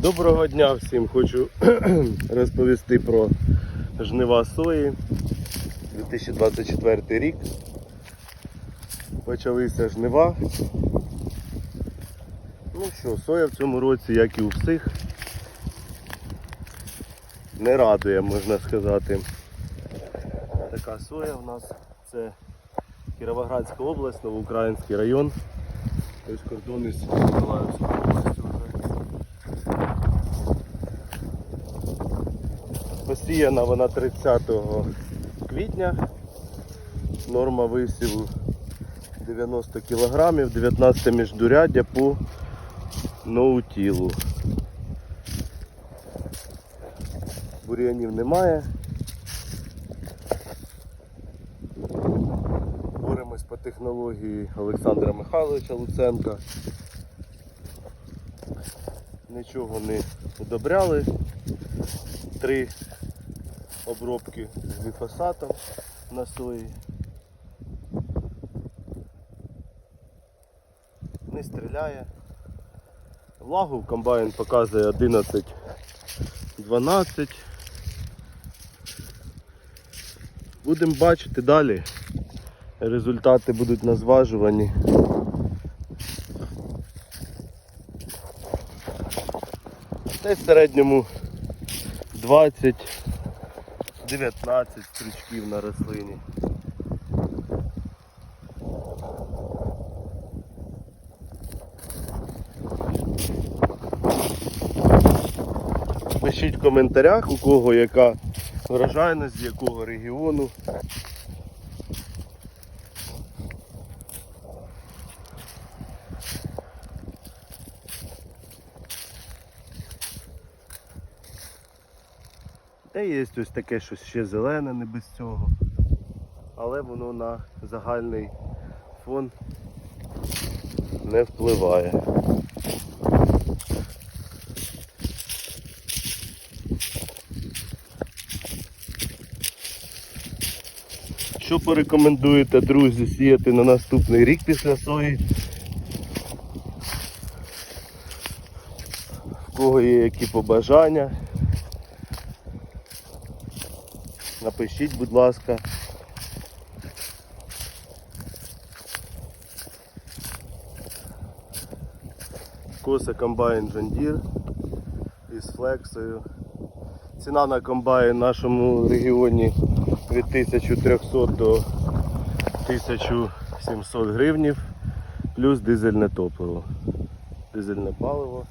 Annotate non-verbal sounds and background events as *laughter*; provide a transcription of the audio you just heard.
Доброго дня всім! Хочу *clears throat* розповісти про жнива сої 2024 рік. Почалися жнива. Ну що, соя в цьому році, як і у всіх, не радує, можна сказати. Така соя в нас це Кіровоградська область, Новоукраїнський район. Ось кордони з Миколаївською Посіяна вона 30 квітня. Норма висіву 90 кг, 19 міждуряддя по ноутілу. Бур'янів немає. Боремось по технології Олександра Михайловича Луценка. Нічого не удобряли. Три обробки з гліфосатом на сої. Не стріляє. Влагу в комбайн показує 11 12. Будемо бачити далі. Результати будуть на зважуванні. Десь в середньому 20 19 стрічків на рослині. Пишіть в коментарях, у кого яка врожайність, з якого регіону. Та є ось таке щось ще зелене, не без цього. Але воно на загальний фон не впливає. Що порекомендуєте, друзі, сіяти на наступний рік після сої? В кого є які побажання? Напишіть, будь ласка. Коса комбайн Джандір із флексою. Ціна на комбайн в нашому регіоні від 1300 до 1700 гривнів, плюс дизельне топливо. Дизельне паливо.